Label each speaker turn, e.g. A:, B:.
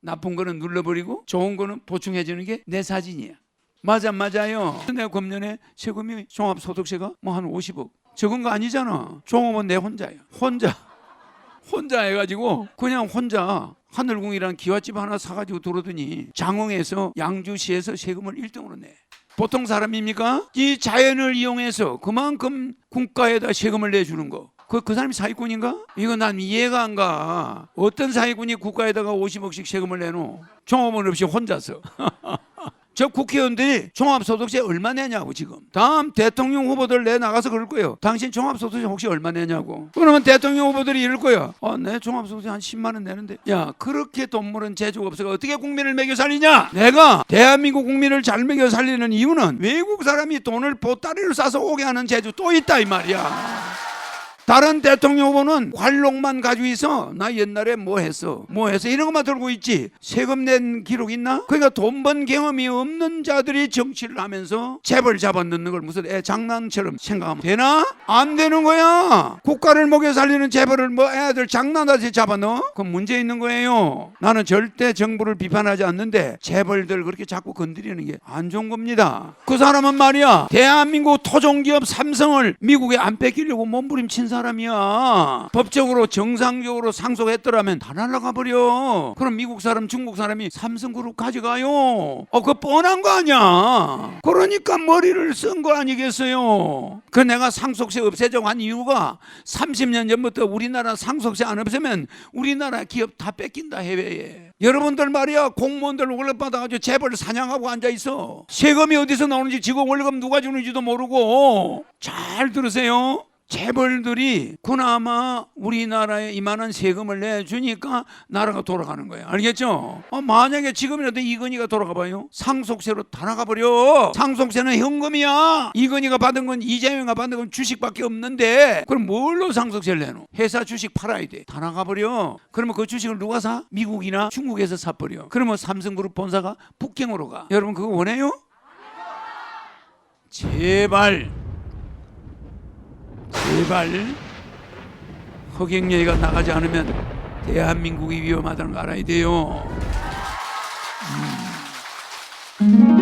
A: 나쁜 거는 눌러버리고 좋은 거는 보충해 주는 게 내 사진이야. 맞아 맞아요. 내가 금년에 세금이 종합소득세가 뭐 한 50억 적은 거 아니잖아. 종업은 내 혼자야. 혼자 혼자 해가지고 그냥 혼자 하늘궁이란 기와집 하나 사가지고 들어오더니 장흥에서 양주시에서 세금을 1등으로 내. 보통 사람입니까? 이 자연을 이용해서 그만큼 국가에다 세금을 내주는 거. 그, 그 사람이 사기꾼인가? 이거 난 이해가 안 가. 어떤 사기꾼이 국가에다가 50억씩 세금을 내노? 종업원 없이 혼자서. 저 국회의원들이 종합소득세 얼마 내냐고 지금 다음 대통령 후보들 내 나가서 그럴 거예요 당신 종합소득세 혹시 얼마 내냐고 그러면 대통령 후보들이 이럴 거야 아, 내 종합소득세 한 10만 원 내는데 야 그렇게 돈 버는 재주가 없어가 어떻게 국민을 먹여 살리냐 내가 대한민국 국민을 잘 먹여 살리는 이유는 외국 사람이 돈을 보따리로 싸서 오게 하는 재주 또 있다 이 말이야 다른 대통령 후보는 관록만 가지고 있어. 나 옛날에 뭐 했어. 뭐 했어. 이런 것만 들고 있지. 세금 낸 기록 있나? 그러니까 돈 번 경험이 없는 자들이 정치를 하면서 재벌 잡아넣는 걸 무슨 애 장난처럼 생각하면 되나? 안 되는 거야. 국가를 먹여 살리는 재벌을 뭐 애들 장난하지 잡아넣어? 그건 문제 있는 거예요. 나는 절대 정부를 비판하지 않는데 재벌들 그렇게 자꾸 건드리는 게 안 좋은 겁니다. 그 사람은 말이야. 대한민국 토종기업 삼성을 미국에 안 뺏기려고 몸부림친 사람 이야. 법적으로 정상적으로 상속했더라면 다 날라가 버려. 그럼 미국 사람, 중국 사람이 삼성그룹 가져가요. 어, 그거 뻔한 거 아니야. 그러니까 머리를 쓴 거 아니겠어요. 그 내가 상속세 없애자고 한 이유가 30년 전부터 우리나라 상속세 안 없애면 우리나라 기업 다 뺏긴다 해외에. 여러분들 말이야 공무원들 월급 받아가지고 재벌 사냥하고 앉아 있어. 세금이 어디서 나오는지 지금 월급 누가 주는지도 모르고 잘 들으세요. 재벌들이 그나마 우리나라에 이만한 세금을 내주니까 나라가 돌아가는 거예요. 알겠죠? 어, 만약에 지금이라도 이건희가 돌아가 봐요. 상속세로 다 나가버려. 상속세는 현금이야. 이건희가 받은 건 이재명이 받은 건 주식밖에 없는데 그럼 뭘로 상속세를 내노? 회사 주식 팔아야 돼. 다 나가버려. 그러면 그 주식을 누가 사? 미국이나 중국에서 사버려. 그러면 삼성그룹 본사가 북경으로 가. 여러분 그거 원해요? 제발 제발 허객 얘기가 나가지 않으면 대한민국이 위험하다는 거 알아야 돼요. 음.